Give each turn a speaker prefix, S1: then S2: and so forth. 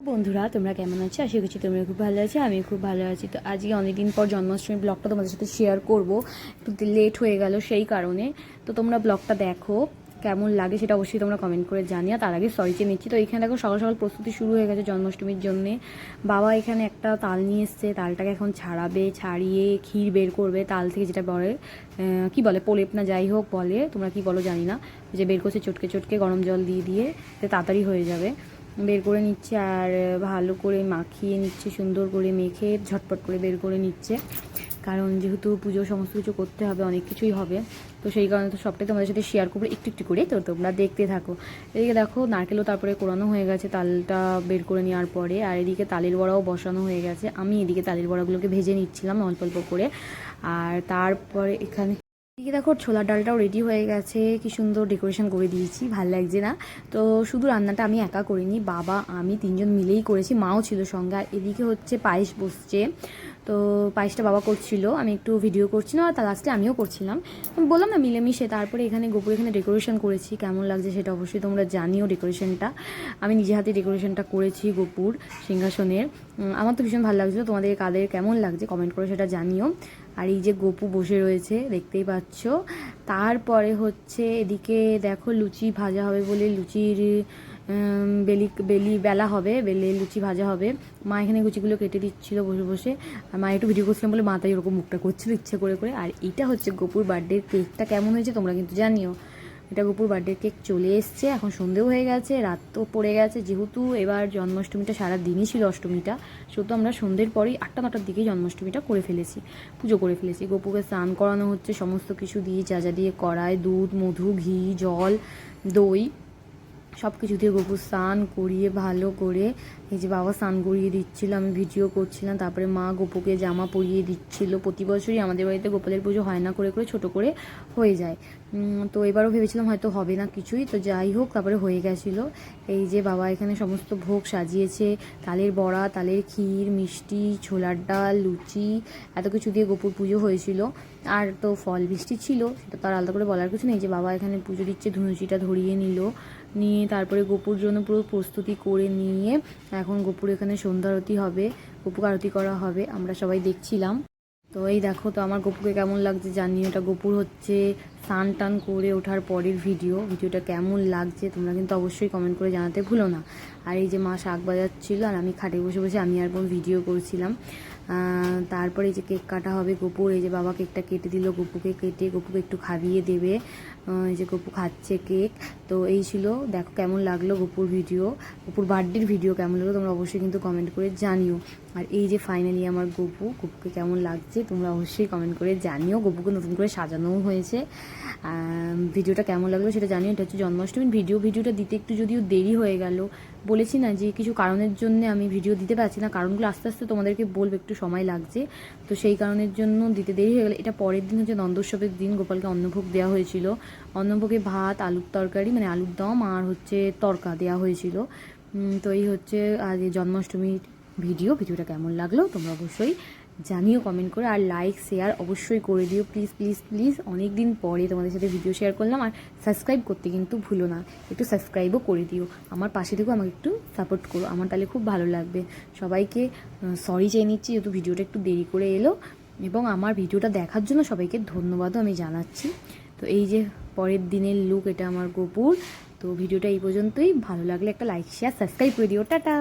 S1: বন্ধুরা, তোমরা কেমন আছো? আশা করছি তোমরা খুব ভালো আছো আমি খুব ভালো আছি। তো আজকে অনেকদিন পর জন্মাষ্টমীর ব্লগটা তোমাদের সাথে শেয়ার করব। একটু লেট হয়ে গেল সেই কারণে। তো তোমরা ব্লগটা দেখো, কেমন লাগে সেটা অবশ্যই তোমরা কমেন্ট করে জানিও। তার আগে সরি চেয়ে নিচ্ছি, তো এখানে দেখো সকাল সকাল প্রস্তুতি শুরু হয়ে গেছে জন্মাষ্টমীর জন্যে। বাবা এখানে একটা তাল নিয়ে এসছে, তালটাকে এখন ছাড়াবে, ছাড়িয়ে ক্ষীর বের করবে, তাল থেকে যেটা বলে কি বলে, পোলেপ না যাই হোক বলে, তোমরা কি বলো জানি না। যে বের করছে চটকে চটকে গরম জল দিয়ে দিয়ে তাড়াতাড়ি হয়ে যাবে। বের করে নিচ্ছে আর ভালো করে মাখিয়ে নিচ্ছে, সুন্দর করে মেখে ঝটপট করে বের করে নিচ্ছে। কারণ যেহেতু পুজো সমস্ত কিছু করতে হবে, অনেক কিছুই হবে। তো সেই কারণে তো সবটাই তোমাদের সাথে শেয়ার করব, একটু একটু করে। তো তোমরা দেখতে থাকো। এদিকে দেখো, নারকেলও তারপরে কোরানো হয়ে গেছে তালটা বের করে নেওয়ার পরে। আর এদিকে তালের বড়াও বসানো হয়ে গেছে। আমি এদিকে তালের বড়াগুলোকে ভেজে নিচ্ছিলাম অল্প অল্প করে। আর তারপরে এখানে এদিকে দেখো, ছোলার ডালটাও রেডি হয়ে গেছে। কি সুন্দর ডেকোরেশন করে দিয়েছি, ভালো লাগছে না। তো শুধু রান্নাটা আমি একা করিনি, বাবা, আমি তিনজন মিলেই করেছি, মাও ছিল সঙ্গে, আর এদিকে হচ্ছে পায়েস বসছে। তো পায়েসটা বাবা করছিল, আমি একটু ভিডিও করছিলাম, আর তার লাস্টে আমিও করছিলাম। বললাম না, মিলেমিশে তারপরে এখানে গোপুর এখানে ডেকোরেশন করেছি, কেমন লাগছে সেটা অবশ্যই তোমরা জানিও ডেকোরেশনটা আমি নিজে হাতে ডেকোরেশনটা করেছি গোপুর সিংহাসনের। আমার তো ভীষণ ভালো লাগছিল, তোমাদের কাদের কেমন লাগছে কমেন্ট করে সেটা জানিও। আর এই যে গপু বসে রয়েছে, দেখতেই পাচ্ছ। তারপরে হচ্ছে এদিকে দেখো লুচি ভাজা হবে বলে লুচির বেলি বেলি বেলা হবে বেলে লুচি ভাজা হবে। মা এখানে লুচিগুলো কেটে দিচ্ছিল বসে বসে। আর মা একটু ভিডিও করছিলাম বলে মা তাই ওরকম মুখটা করছিল ইচ্ছে করে করে। আর এটা হচ্ছে গপুর বার্থডের কেকটা কেমন হয়েছে তোমরা কিন্তু জানিও। এটা গপুর বার্থডে কেক চলে এসছে, এখন সন্ধেও হয়ে গেছে, রাত তো পড়ে গেছে, যেহেতু এবার জন্মাষ্টমীটা সারা দিনই ছিল অষ্টমীটা, সেহেতু আমরা সন্ধ্যের পরেই আটটা নটার দিকে জন্মাষ্টমীটা করে ফেলেছি, পুজো করে ফেলেছি। গপুকে স্নান করানো হচ্ছে, সমস্ত কিছু দিয়ে যা যা দিয়ে করায়, দুধ, মধু, ঘি, জল, দই সব কিছু দিয়ে গপু স্নান করিয়ে, ভালো করে এই যে বাবা স্নান করিয়ে দিচ্ছিল, আমি ভিডিও করছিলাম, তারপরে মা গোপুকে জামা পরিয়ে দিচ্ছিল। প্রতি বছরই আমাদের বাড়িতে গোপালের পুজো হয় না, করে করে, ছোট করে হয়ে যায়। তো এবারও ভেবেছিলাম হয়তো হবে না কিছুই, তো যাই হোক, তারপরে হয়ে গেছিল। এই যে বাবা এখানে সমস্ত ভোগ সাজিয়েছে, তালের বড়া, তালের ক্ষীর, মিষ্টি, ছোলার ডাল, লুচি, এত কিছু দিয়ে গোপুর পুজো হয়েছিল। আর তো ফল বৃষ্টি ছিল, সেটা তো আর আলাদা করে বলার কিছু নেই যে বাবা এখানে পুজো দিচ্ছে, ধুনুচিটা ধরিয়ে নিল, নিয়ে তারপরে গোপুর জন্য পুরো প্রস্তুতি করে নিয়ে এখন গোপুর এখানে সন্ধ্যা আরতি হবে গোপুর আরতি করা হবে, আমরা সবাই দেখছিলাম। তো এই দেখো, তো আমার গপুকে কেমন লাগছে জানি এটা গপুর হচ্ছে স্নান টান করে ওঠার পরের ভিডিও ভিডিওটা কেমন লাগছে তোমরা কিন্তু অবশ্যই কমেন্ট করে জানাতে ভুলো না। আর এই যে মা শাক বাজাচ্ছিল আর আমি খাটে বসে বসে আমি আর ভিডিও করছিলাম। তারপরে যে কেক কাটা হবে গপুর, এই যে বাবা কেকটা কেটে দিল গপুকে কেটে, গপুকে একটু খাইয়ে দেবে। এই যে গপু খাচ্ছে কেক। তো এই ছিল, দেখো কেমন লাগল গপুর ভিডিও গপুর বার্থডের ভিডিও কেমন লাগল তোমরা অবশ্যই কিন্তু কমেন্ট করে জানিও। আর এই যে ফাইনালি আমার গপু, গপুকে কেমন লাগছে তোমরা অবশ্যই কমেন্ট করে জানিও। গপুকে নতুন করে সাজানোও হয়েছে। ভিডিওটা কেমন লাগল সেটা জানিও, এটা হচ্ছে জন্মাষ্টমীর ভিডিও। ভিডিওটা দিতে একটু যদিও দেরি হয়ে গেল। বলেছি না যে কিছু কারণের জন্য আমি ভিডিও দিতে পারছি না, কারণগুলো আস্তে আস্তে তোমাদেরকে বলব, একটু সময় লাগছে। তো সেই কারণের জন্য দিতে দেরি হয়ে গেল। এটা পরের দিন হচ্ছে নন্দোৎসবের দিন, গোপালকে অন্নভোগ দেওয়া হয়েছিল। অন্নভোগে ভাত, আলুর তরকারি মানে আলুর দম আর হচ্ছে তরকা দেওয়া হয়েছিল। তো এই হচ্ছে এই জন্মাষ্টমীর ভিডিও। ভিডিওটা কেমন লাগল তোমরা অবশ্যই জানিও কমেন্ট করে আর লাইক শেয়ার অবশ্যই করে দিও। প্লিজ প্লিজ প্লিজ অনেক দিন পরে তোমাদের সাথে ভিডিও শেয়ার করলাম আর সাবস্ক্রাইব করতে কিন্তু ভুলো না। একটু সাবস্ক্রাইবও করে দিও। আমার পাশে থেকেও আমাকে একটু সাপোর্ট করো। আমার তাহলে খুব ভালো লাগবে। সবাইকে সরি চেয়ে নিচ্ছি, যেহেতু ভিডিওটা একটু দেরি করে এলো। এবং আমার ভিডিওটা দেখার জন্য সবাইকে ধন্যবাদও আমি জানাচ্ছি। তো এই যে পরের দিনের লুক এটা আমার গোপুর। তো ভিডিওটা এই পর্যন্তই। ভালো লাগলে একটা লাইক শেয়ার সাবস্ক্রাইব করে দিও। টাটা!